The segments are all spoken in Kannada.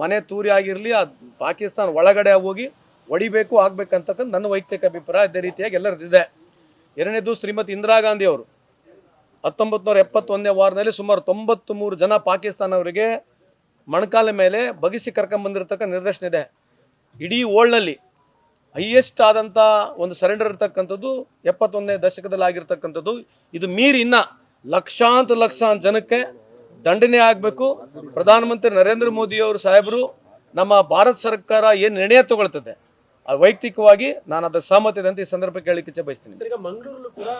ಮನೆ ತೂರಿ ಆಗಿರಲಿ, ಆ ಪಾಕಿಸ್ತಾನ ಒಳಗಡೆ ಹೋಗಿ ಹೊಡಿಬೇಕು, ಆಗ್ಬೇಕಂತಕ್ಕಂಥ ನನ್ನ ವೈಯಕ್ತಿಕ ಅಭಿಪ್ರಾಯ ಅದೇ ರೀತಿಯಾಗಿ ಎಲ್ಲರದ್ದಿದೆ ಎರಡನೇದು ಶ್ರೀಮತಿ ಇಂದಿರಾ ಗಾಂಧಿ ಅವರು. ಹತ್ತೊಂಬತ್ತು ಎಪ್ಪತ್ತೊಂದನೇ ವಾರದಲ್ಲಿ ಸುಮಾರು ತೊಂಬತ್ತು ಮೂರು ಜನ ಪಾಕಿಸ್ತಾನವರಿಗೆ ಮಣಕಾಲ ಮೇಲೆ ಬಗಿಸಿ ಕರ್ಕೊಂಬಂದಿರತಕ್ಕ ನಿರ್ದೇಶನ ಇದೆ. ಇಡೀ ವರ್ಲ್ಡ್ನಲ್ಲಿ ಹೈಯೆಸ್ಟ್ ಆದಂಥ ಒಂದು ಸರೆಂಡರ್ ಇರ್ತಕ್ಕಂಥದ್ದು ಎಪ್ಪತ್ತೊಂದನೇ ದಶಕದಲ್ಲಿ ಆಗಿರ್ತಕ್ಕಂಥದ್ದು ಇದು ಮೀರಿ ಇನ್ನ ಲಕ್ಷಾಂತರ ಲಕ್ಷಾಂತ ಜನಕ್ಕೆ ದಂಡನೆ ಆಗಬೇಕು. ಪ್ರಧಾನಮಂತ್ರಿ ನರೇಂದ್ರ ಮೋದಿಯವರು ಸಾಹೇಬರು ನಮ್ಮ ಭಾರತ ಸರ್ಕಾರ ಏನು ನಿರ್ಣಯ ತಗೊಳ್ತದೆ? ಅದು ವೈಯಕ್ತಿಕವಾಗಿ ನಾನು ಅದರ ಸಹಮತ ಇದೆ ಅಂತ ಈ ಸಂದರ್ಭಕ್ಕೆ ಹೇಳಲಿಕ್ಕೆ ಇಚ್ಛೆ ಬಯಸ್ತೀನಿ ಈಗ ಮಂಗಳೂರಲ್ಲೂ ಕೂಡ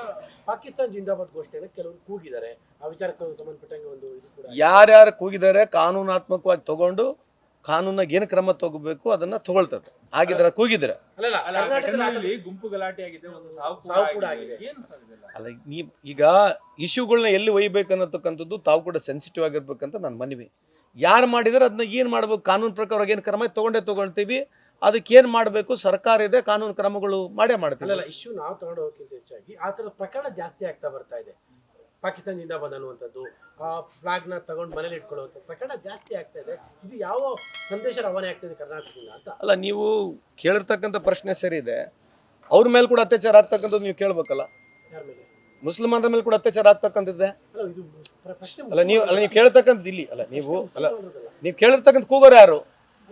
ಪಾಕಿಸ್ತಾನ ಜಿಂದಾಬಾದ್ ಘೋಷಣೆಯನ್ನು ಕೆಲವರು ಕೂಗಿದ್ದಾರೆ. ಆ ವಿಚಾರಕ್ಕೆ ಸಂಬಂಧಪಟ್ಟಂಗೆ ಒಂದು ಇದು ಕೂಡ ಯಾರ್ಯಾರು ಕೂಗಿದ್ದಾರೆ ಕಾನೂನಾತ್ಮಕವಾಗಿ ತಗೊಂಡು ಕಾನೂನಾಗ ಏನು ಕ್ರಮ ತಗೋಬೇಕು ಅದನ್ನ ತಗೊಳ್ತದೆ. ಆಗಿದ್ರೆ ಕೂಗಿದ್ರೆ. ಥರ- ಗುಂಪು ಗಲಾಟೆ ಆಗಿದೆ ಒಂದು ಸಾವು ಸಾವು ಕೂಡ ಕೂಡ ಆಗಿದೆ. ಆಗಿದೆ. ಏನು ಸರ್ ಅಲ್ಲ ನೀ ಈಗ ಇಶ್ಯೂಗಳನ್ನ ಎಲ್ಲಿ ಒಯ್ಬೇಕು ಅನ್ನತಕ್ಕಂಥದ್ದು ತಾವು ಕೂಡ ಸೆನ್ಸಿಟಿವ್ ಆಗಿರ್ಬೇಕಂತ ನಾನು ಮನವಿ. ಯಾರು ಮಾಡಿದ್ರೆ ಅದನ್ನ ಏನು ಮಾಡಬೇಕು? ಕಾನೂನು ಪ್ರಕಾರ ಏನು ಕ್ರಮ ತಗೊಂಡೇ ತಗೊಳ್ತೀವಿ. ಅದಕ್ಕೆ ಏನು ಮಾಡಬೇಕು? ಸರ್ಕಾರ ಇದೆ ಕಾನೂನು ಕ್ರಮಗಳು ಮಾಡೇ ಮಾಡ್ತೀವಿ. ಇಶ್ಯೂ ನಾವು ತಗೊಂಡು ಹೋಗೋಕ್ಕಿಂತ ಹೆಚ್ಚಾಗಿ ಆ ಥರದ ಪ್ರಕರಣ ಜಾಸ್ತಿ ಆಗ್ತಾ ಬರ್ತಾ ಇದೆ. ಪಾಕಿಸ್ತಾನ ಬಂದನ್ನುವಂಥದ್ದು ಅನ್ನುವಂಥದ್ದು ಆ ಫ್ಲಾಗ್ನ ತಗೊಂಡು ಮನೇಲಿ ಇಟ್ಕೊಳ್ಳುವಂಥ ಪ್ರಕರಣ ಜಾಸ್ತಿ ಆಗ್ತಾ ಇದೆ. ಇದು ಯಾವ ಸಂದೇಶ ರವಾನೆ ಆಗ್ತಾ ಇದೆ ಕರ್ನಾಟಕದಿಂದ ಅಂತ? ಅಲ್ಲ ನೀವು ಕೇಳಿರ್ತಕ್ಕಂಥ ಪ್ರಶ್ನೆ ಸರಿ ಇದೆ. ಅವ್ರ ಮೇಲೆ ಕೂಡ ಅತ್ಯಾಚಾರ ಆಗ್ತಕ್ಕಂಥದ್ದು ನೀವು ಕೇಳ್ಬೇಕಲ್ಲ. ಯಾರ ಮೇಲೆ? ಮುಸ್ಲಿಮರ ಮೇಲೆ ಕೂಡ ಅತ್ಯಾಚಾರ ಆಗ್ತಕ್ಕಂಥದ್ದೇ? ಅಲ್ಲ ಇದು ಪ್ರ- ಪ್ರಶ್ನೆ ಅಲ್ಲ ನೀವು ಅಲ್ಲ ನೀವು ಕೇಳ್ತಕ್ಕಂಥದ್ದು ಇಲ್ಲಿ. ಅಲ್ಲ ನೀವು ಅಲ್ಲ ನೀವು ಕೇಳಿರ್ತಕ್ಕಂಥ ಕೂಗೋರು ಯಾರು?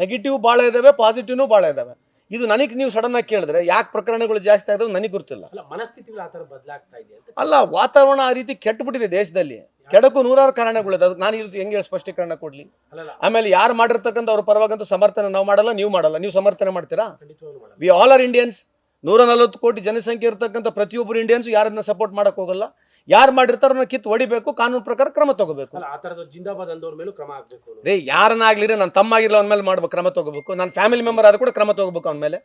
ನೆಗೆಟಿವ್ ಭಾಳ ಇದಾವೆ ಪಾಸಿಟಿವ್ನು ಭಾಳ ಇದಾವೆ. ಇದು ನನಗೆ ನೀವು ಸಡನ್ ಆಗಿ ಕೇಳಿದ್ರೆ ಯಾಕೆ ಪ್ರಕರಣಗಳು ಜಾಸ್ತಿ ಆದವು ನನಗೆ ಗೊತ್ತಿಲ್ಲ. ಅಲ್ಲ ಮನಸ್ಥಿತಿಗಳು ಆ ಥರ ಬದಲಾಗ್ತಾ ಇದೆ ಅಂತ? ಅಲ್ಲ ವಾತಾವರಣ ಆ ರೀತಿ ಕೆಟ್ಟುಬಿಟ್ಟಿದೆ ದೇಶದಲ್ಲಿ. ಕೆಡಕು ನೂರಾರು ಕಾರಣಗಳಿದೆ ಅದಕ್ಕೆ ನಾನು ಇರುತ್ತೆ ರೀತಿ ಹೆಂಗೆ ಹೇಳಿ ಸ್ಪಷ್ಟೀಕರಣ ಕೊಡ್ಲಿ? ಆಮೇಲೆ ಯಾರು ಮಾಡಿರ್ತಕ್ಕಂಥ ಅವ್ರ ಪರವಾಗಂತೂ ಸಮರ್ಥನೆ ನಾವು ಮಾಡಲ್ಲ ನೀವು ಮಾಡಲ್ಲ. ನೀವು ಸಮರ್ಥನೆ ಮಾಡ್ತೀರಾ? ಖಂಡಿತವಾಗ್ಲೂ ಮಾಡಲ್ಲ. ವಿ ಆಲ್ ಆರ್ ಇಂಡಿಯನ್ಸ್ ನೂರ ನಲವತ್ತು ಕೋಟಿ ಜನಸಂಖ್ಯೆ ಇರತಕ್ಕಂಥ ಪ್ರತಿಯೊಬ್ಬರು ಇಂಡಿಯನ್ಸ್ ಯಾರನ್ನ ಸಪೋರ್ಟ್ ಮಾಡಕ್ ಹೋಗಲ್ಲ. ಯಾರು ಮಾಡಿರ್ತಾರೋ ಅವ್ರನ್ನ ಕಿತ್ತು ಹೊಡಿಬೇಕು ಕಾನೂನು ಪ್ರಕಾರ ಕ್ರಮ ತಗೋಬೇಕು. ಅಲ್ಲ ಆ ಥರದ ಜಿಂದಾಬಾದ್ ಅಂದವ್ರ ಮೇಲೂ ಕ್ರಮ ಆಗಬೇಕು. ರೀ ರೇ ಯಾರನ್ನಾಗ್ಲಿ ನನ್ನ ತಮ್ಮ ಆಗಿಲ್ಲ ಅವನ ಮೇಲೆ ಮಾಡ್ಬೇಕು ಕ್ರಮ ತಗೋಬೇಕು. ನನ್ನ ಫ್ಯಾಮಿಲಿ ಮೆಂಬರ್ ಆದ್ರೂ ಕೂಡ ಕ್ರಮ ತಗೋಬೇಕು ಅವನ ಮೇಲೆ.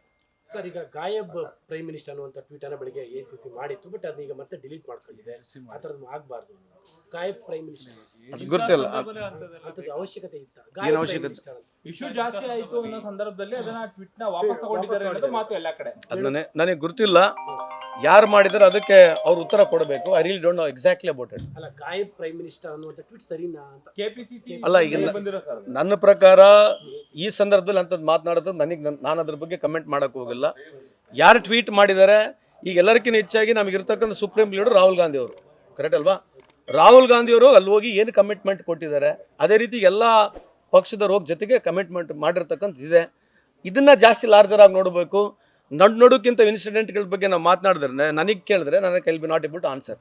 ಸರ್ ಈಗ ಗಾಯಬ್ ಪ್ರೈಮ್ ಮಿನಿಸ್ಟರ್ ಅನ್ನುವಂಥ ಟ್ವೀಟ್ ಅನ್ನ ಬೆಳಿಗ್ಗೆ ಎ ಸಿ ಸಿ ಮಾಡಿತ್ತು ಬಟ್ ಅದನ್ನ ಈಗ ಮತ್ತೆ ಡಿಲೀಟ್ ಮಾಡ್ಕೊಂಡಿದೆ. ಆ ಥರದ್ದು ಆಗಬಾರ್ದು. ಗಾಯಬ್ ಪ್ರೈಮ್ ಮಿನಿಸ್ಟರ್ ಅದು ಗೊತ್ತಿಲ್ಲ. ಅಂಥದ್ದು ಅವಶ್ಯಕತೆ ಇತ್ತ? ಗಾಯಬ್ ಅವಶ್ಯಕತೆ? ಪ್ರೈಮ್ ಅಂತ. ಇಶ್ಯೂ ಜಾಸ್ತಿ ಆಯ್ತು ಅನ್ನೋ ಸಂದರ್ಭದಲ್ಲಿ ಅದನ್ನ ಟ್ವಿಟ್ನ ವಾಪಸ್ ತಗೊಂಡಿದ್ದಾರೆ ಅನ್ನೋದು ಮಾತು ಎಲ್ಲಾ ಕಡೆ. ಅದನ್ನೇ ನನಗೆ ಗೊತ್ತಿಲ್ಲ. ಯಾರು ಮಾಡಿದ್ರೆ ಅದಕ್ಕೆ ಅವ್ರು ಉತ್ತರ ಕೊಡಬೇಕು. I real don't know exactly about it ಅಲ್ಲ ಗಾಯಬ್ ಪ್ರೈಮ್ ಮಿನಿಸ್ಟರ್ ಅನ್ನುವಂಥ ಟ್ವೀಟ್ ಸರಿನಾ ಅಂತ? ಕೆಪಿಸಿಸಿ ಅಲ್ಲ, ಈಗ ನ- ಬಂದಿರೋ ಸರ್ ನನ್ನ ಪ್ರಕಾರ ಈ ಸಂದರ್ಭದಲ್ಲಿ ಅಂಥದ್ದು ಮಾತನಾಡೋದು ನನಗೆ ನಾನು ಅದ್ರ ಬಗ್ಗೆ ಕಮೆಂಟ್ ಮಾಡಕ್ ಹೋಗಿಲ್ಲ. ಯಾರು ಟ್ವೀಟ್ ಮಾಡಿದ್ದಾರೆ ಈಗ ಎಲ್ಲರಿಗಿಂತ ಹೆಚ್ಚಾಗಿ ನಮಗಿರ್ತಕ್ಕಂಥ ಸುಪ್ರೀಂ ಲೀಡರ್ ರಾಹುಲ್ ಗಾಂಧಿ ಅವರು. ಕರೆಕ್ಟ್ ಅಲ್ವಾ? ರಾಹುಲ್ ಗಾಂಧಿ ಅವರು ಅಲ್ಲಿ ಹೋಗಿ ಏನು ಕಮಿಟ್ಮೆಂಟ್ ಕೊಟ್ಟಿದ್ದಾರೆ ಅದೇ ರೀತಿ ಎಲ್ಲ ಪಕ್ಷದವ್ರು ಹೋಗಿ ಜೊತೆಗೆ ಕಮಿಟ್ಮೆಂಟ್ ಮಾಡಿರ್ತಕ್ಕಂಥ ಇದೆ ಇದನ್ನು ಜಾಸ್ತಿ ಲಾರ್ಜರ್ ಆಗಿ ನೋಡಬೇಕು. ನಡ್ ನಡುಕ್ಕಿಂತ ಇನ್ಸಿಡೆಂಟ್ಗಳ ಬಗ್ಗೆ ನಾವು ಮಾತನಾಡಿದ್ರೆ ನನಗೆ ಕೇಳಿದ್ರೆ ನನಗೆ ಕೈಲ್ be not able to answer